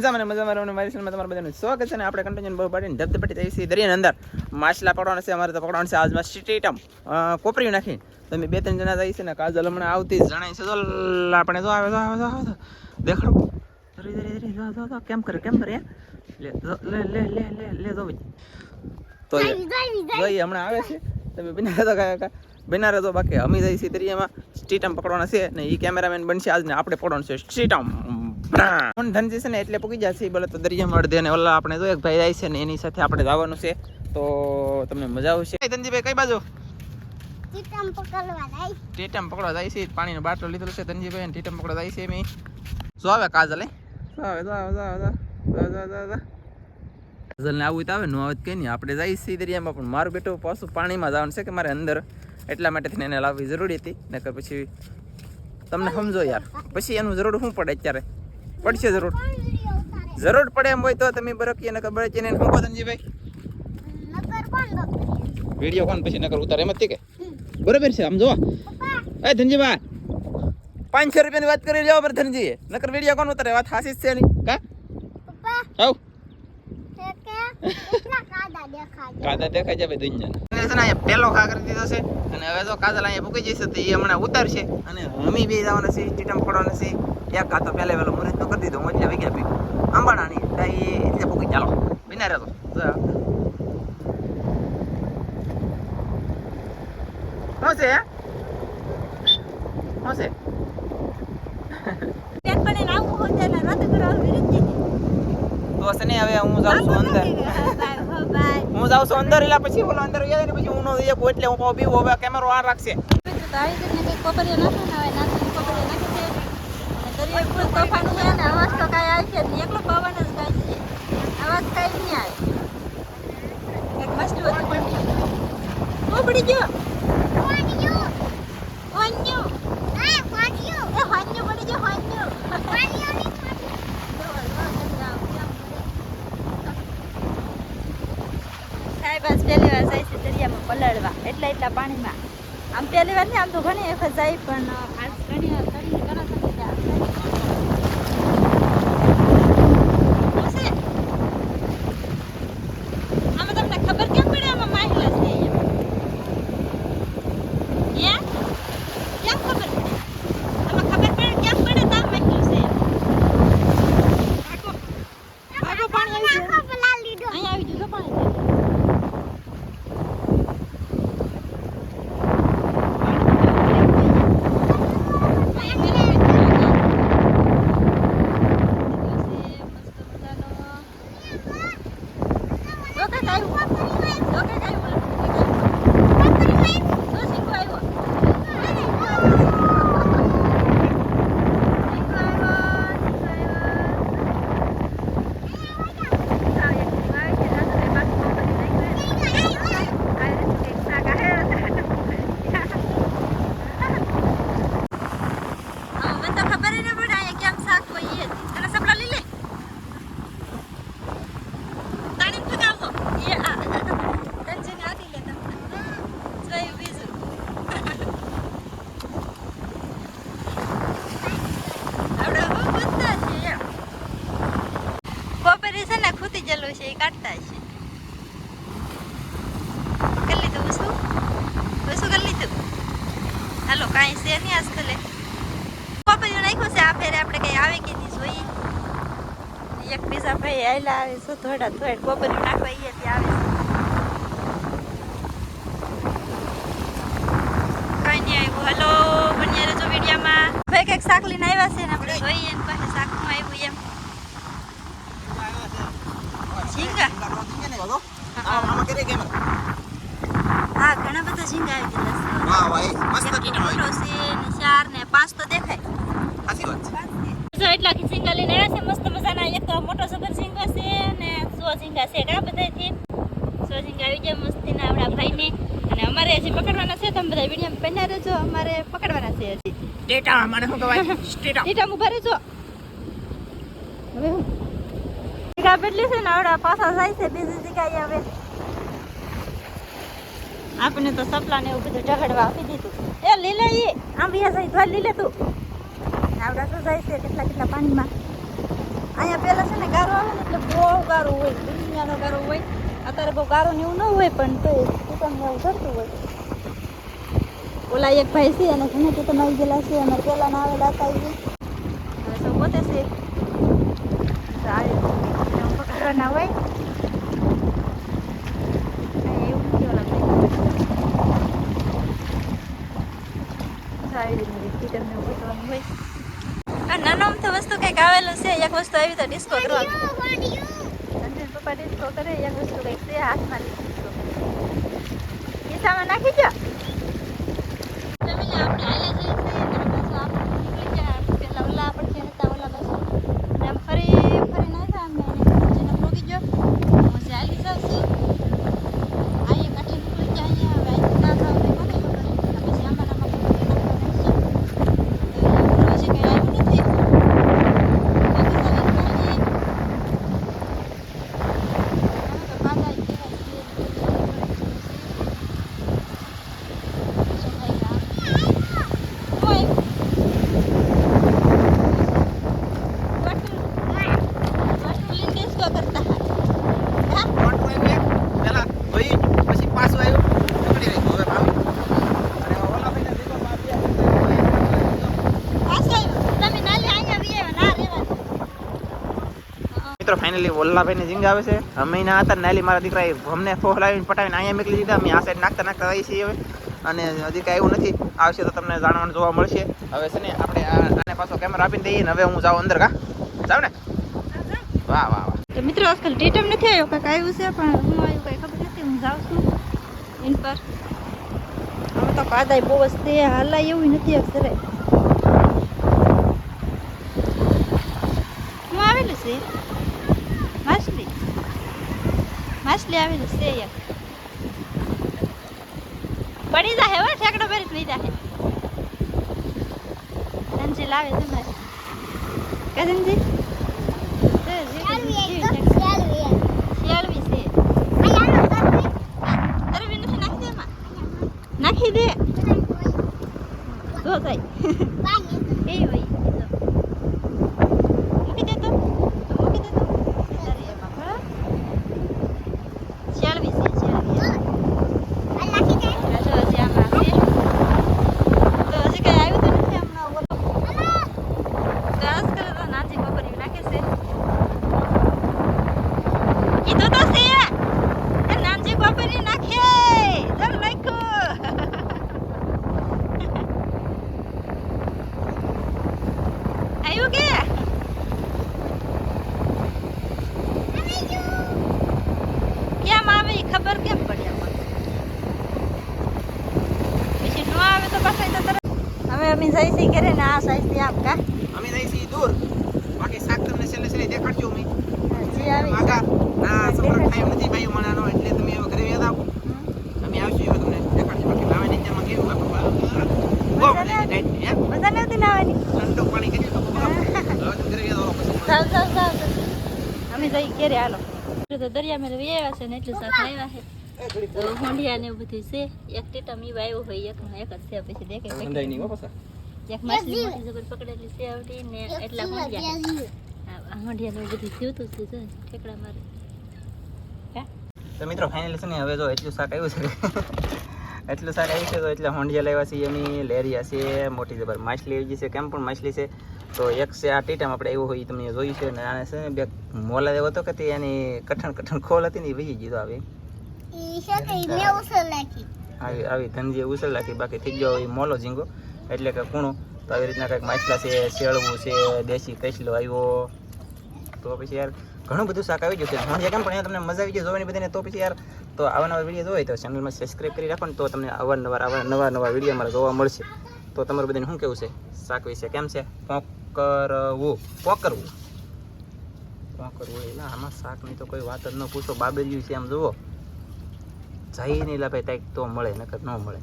મજામાં મજામાં રહેવાનું મારી ચેનલમાં તમારું બધાનું સ્વાગત છે અને આપણે કન્ટિન્યુ બહુ પાડીને ધબધપટી થઈ છે દરિયાની અંદર. માછલા પકડવાના છે અમારે તો પકડવાનું છે આજમાં સ્ટીટમ કોપરી નાખીને. તો અમે બે ત્રણ જણા થઈ છે ને કાજલ હમણાં આવતી જણાય છે. તો આપણે જો આવે તો આવે તો આવે તો દેખાડો. ધરી ધરી ધરી જો જો જો. કેમ કરે કેમ કરે? લે લે લે લે લે લે જો તો જોઈએ હમણાં આવે છે. તમે બિના રહેતો કાકા બિના રહેતો બાકી અમે જઈ છીએ દરિયામાં. સ્ટીટમ પકડવાના છે ને એ કેમેરામેન બનશે. આજને આપણે પકડવાનું છે સ્ટીટમ ફોન ધનજી છે ને એટલે પૂકી જશે બોલે તો દરિયામાં અડધે ને ઓલા આપણે તો એક ભાઈ જાય છે ને એની સાથે આપણે જવાનું છે તો તમને મજા આવશે. ધનજીભાઈ કઈ બાજુ? ચિકન પકડવા જાય. ટીટમ પકડવા જાય છે પાણીનો બાટલો લીધેલો છે ધનજીભાઈ ને ટીટમ પકડવા જાય છે એમ જો આવે કાજલ હે જો આવે જો આવે જો આવે જો જો જો જો જો કાજલ ને આવું તો આવે નું આવે તો કઈ નહીં. આપણે જઈએ છીએ દરિયામાં પણ મારું બેટો પાછું પાણીમાં જવાનું છે કે મારે અંદર. એટલા માટે થઈને એને લાવવી જરૂરી હતી. નકર પછી તમને સમજો યાર. પછી એનું જરૂર શું પડે અત્યારે? પડશે જરૂર. જરૂર પડે એમ હોય તો તમે બરકીએ નકર બરકીને શું કહો ધનજીભાઈ વીડિયો કોણ પછી નકર ઉતારે એમ જ કે બરોબર છે આમ જોવા. એ ધનજીભાઈ પાંચસો રૂપિયાની વાત કરી લેવા પર ધનજી નકર વીડિયો કોણ ઉતારે વાત હાસી જ છે નહીં કા? કેટલા કાદા દેખાય છે. ભાઈ દુનિયા છે ને અહીંયા પેલો ખા કરી દીધો છે અને હવે જો કાજલ અહીંયા ભૂકી જશે તો એ હમણાં ઉતારશે. અને હમી બે જવાના છે ચીટમ પડવાના છે. એક કાં તો પહેલા વહેલો તો કરી દીધો હું એટલે વિગ્યા પી અંબાણાની તો એ એટલે પૂકી ચાલો. બિના રહેતો શું છે? શું છે? તો હવે હું જાઉં છું અંદર. હું જાઉં છું અંદર એટલે પછી બોલો અંદર ગયા ને પછી હું નો એટલે હું બીવો હવે કેમેરો આ રાખશે. પડી ગયો હવે હોન્યુ એ વાણિયું એ હોન્યુ પડી ગયો હોન્યુ વાણિયોની સાહેબ, આજ પહેલી વાર જાય છે દરિયામાં પલળવા. એટલા એટલા પાણીમાં. આમ પહેલી વાર નહીં, આમ તો ઘણી વખત જાય, પણ ખાસ ઘણા સમય જાય શું છે? આમાં તમને ખબર કેમ પડે આમાં માહિલા છે એમ? હે? કેમ ખબર પડે આમાં ખબર પડે કેમ પડે તો આ માહિલું છે એમ? ભાગો. ભાગો, પાણી આવી ગયું. આખો પલા લીધો અહીંયા આવી ગયું જો પાણી હા, મને તો ખબર ય ન પડે અહીંયા કેમ શાક કોઈ એ તને સપડા લઈ લે તાણી ફગાવો એ આ તને આટી લે તને જોયું બીજું આપણે બહુ બધા છે એમ બપોરે ગયેલું છે, એ કાઢતા છે કરી લીધું શું શું કરી લીધું? હાલો, કાંઈ છે નહીં આજકાલે પપૈયું નાખ્યું છે આ ફેરે આપણે કંઈ આવે કે નહીં જોઈએ. એક બીજા ભાઈ આવેલા આવે શું થોડા થોડા પપૈયું નાખવા એ ત્યાં આવે કાંઈ નહીં આવ્યું. હલો, બન્યા રહેજો વિડીયામાં. ભાઈ કંઈક શાક લઈને આવ્યા છે ને આપણે જોઈએ ને પાસે શાકનું આવ્યું એમ ઝીંગા આમાં કરે કેમ હા ઘણા બધા ઝીંગા આવી ગયેલા ભાઈ મસ્ત છે એક ટીટમ મોટો આવી છે ને ચાર ને પાંચ તો દેખાય. સાચી વાત છે. જો એટલા ઝીંગા લઈને આવ્યા છે મસ્ત મજાના. એક તો મોટો સબર ઝીંગો છે ને સો ઝીંગા છે કા બધાથી. સો ઝીંગા આવી ગયા મસ્તીના આપણા ભાઈને. અને અમારે હજી પકડવાના છે તમે બધા વીડિયો રહેજો. અમારે પકડવાના છે હજી. શું કહેવાય? ઊભા રહેજો. હવે હું. બદલી છે ને આવડા પાછા જાય છે બીજી જગ્યાએ હવે આપણે તો સપલા ને એવું બધું ઢગડવા આપી દીધું. એ લીલે ઈ, આમ બી જાય તો લીલે તું. આવડા શું જાય છે કેટલા કેટલા પાણીમાં. અહીંયા પહેલાં છે ને ગારો આવે ને એટલે બહુ ગારો હોય, દુનિયાનો ગારો હોય. અત્યારે બહુ ગારો ને એવું ન હોય, પણ તો દુકાનમાં એવું થતું હોય. ઓલા એક ભાઈ છે અને ઘણા કે તમે આવી ગયેલા છે અને પહેલાં ના આવેલા હતા એ હવે સૌ પોતે છે. સારી પકડવાના હોય કાંઈ એવું નથી ઓલા ભાઈ સારી રીતે તમને ગોતવાનું હોય આ નાનો અમથો વસ્તુ કંઈક આવેલું છે એક વસ્તુ આવી તો ડિસ્કો કરવા અંજન પપ્પા ડિસ્કો કરે એક વસ્તુ કંઈક છે હાથમાં ડિસ્કો ખિસ્સામાં નાખી દો આપણે હાલ્યા જઈએ છીએ અને પાછું આપણે નીકળી ગયા પેલા ઓલા પડખે હતા ઓલા પાછું અને આમ ફરી ફરી નાખ્યા અમે અને જેને ભોગી ગયો હું ચાલી જાઉં છું આઈએ કાઠે નીકળી ગયા અહીંયા હવે અહીંથી ના જાવ તો કોને ખબર અને પછી આમાં આમાં પછી કંઈ આવ્યું નથી બાકી તો નીકળી પેલા ભાઈ પછી પાછું આવ્યું પકડી રાખ્યું હવે ભાવી અને ઓલા ભાઈને દીકરો બાપ મિત્રો ફાઇનલી વલ્લાભાઈને જીંગ આવે છે. અમે ના હતા નાલી મારા દીકરા એ અમને ફોહલાવીને પટાવીને અહીંયા નીકળી દીધા. અમે આ સાઈડ નાખતા નાખતા રહીએ છીએ હવે. અને હજી કાંઈ એવું નથી. આવશે તો તમને જાણવાનું જોવા મળશે. હવે છે ને આપણે આને પાછો કેમેરા આપીને દઈએ ને હવે હું જાઉં અંદર કા જાઉં ને? વાહ વાહ વાહ. મિત્રો, આજકાલ ટીટમ નથી આવ્યો? કાંઈક આવ્યું છે? પણ હું આવ્યું કાંઈ ખબર નથી. હું જાઉં છું. ઇન પર. હવે તો કાદાય બહુ જ તે હાલાય એવું નથી અક્ષરે હું આવેલું છે માછલી માછલી આવેલું છે એક. પડી જાહે હવે ઠેકડો ભરી લઈ જાહે ધનજી લાવે છે મારે. કદનજી શિયાળવી છે તરવી નથી નાખી દે એમાં નાખી દે જો થાય એ હોય મૂકી દે તો મૂકી દે તો તારે એમાં ભરા શિયાળવી છે શિયાળવી જો હજી આમાં છે તો હજી કઈ આવ્યું તો નથી હમણાં ઓલો સરસ કરે તો નાજી બપોરી નાખે છે કીધું તો છે એ નાનજી બપોરી નાખે જર નાખ્યું આવ્યું કે કેમ આવે ઈ ખબર કેમ પડે અમારે પછી ન આવે તો પાછા તો તરત હવે અમે જઈ છીએ ઘરે ને આ સાઈઝથી આપ કા? અમે જઈએ છીએ દૂર. બાકી શાક તમને છેલ્લે છેલ્લે દેખાડજો અમે. જે આવી આગા ના સપોર્ટ ટાઈમ નથી ભાઈ મણાનો એટલે તમે હવે ઘરે યાદ આવો અમે આવશું હવે તમને દેખાડજો બાકી લાવે નીચેમાં કેવું આપણે હે? મજા નથી ના આવવાની ઠંડુ પાણી કરી તો ઘરે યાદ આવો પછી. ચાલ ચાલ ચાલ અમે જઈ ઘરે હાલો. તો દરિયા મેં આવ્યા છે ને એટલું શાક આવ્યા છે. હોંડિયા ને એવું બધું છે. એક ટીટમ ઈ હોય એક એક જ છે. પછી દેખે અંધાઈ નહીં પાછા. એક માછલી મોટી જબર પકડેલી છે આવડી ને એટલા હોંડિયા આ- આ હોંડિયા ને બધું જીવતું છે? જો ઠેકડા મારે. તો મિત્રો ફાઇનલી છે ને હવે જો એટલું શાક આવ્યું છે એટલું શાક આવ્યું છે તો એટલે હોંડિયા લેવા છે એની લેરિયા છે મોટી જબર માછલી આવી છે કેમ પણ માછલી છે. તો એક છે આ ટીટામ આપણે આવ્યો હોય તમને તમે જોયું છે ને આને છે ને બે મોલા એવો હતો કે તે એની કઠણ કઠણ ખોલ હતી ને એ વહી ગઈ આવી. આવી આવી ધનજી ઉછળ નાખી, બાકી થઈ ગયો એ મોલો ઝીંગો. એટલે કે કૂણો. તો આવી રીતના કંઈક માછલા છે, શેળવું છે, દેશી કૈસલો આવ્યો. તો પછી યાર, ઘણું બધું શાક આવી ગયું છે. ઘણું કેમ? પણ તમને મજા આવી ગઈ જોવાની બધાને. તો પછી યાર, તો આવા નવા વીડિયો જોઈ તો ચેનલમાં સબસ્ક્રાઈબ કરી રાખો ને તો તમને અવારનવાર આવા નવા નવા વીડિયો અમારે જોવા મળશે. તો તમારું બધાને શું કેવું છે? શાક વિશે કેમ છે? પોકરવું. પોકરવું. પોકરવું એટલે આમાં શાકની તો કોઈ વાત જ ન પૂછો. બાબરિયું છે આમ જુઓ. જઈ એટલે ભાઈ કંઈક તો મળે નકર ન મળે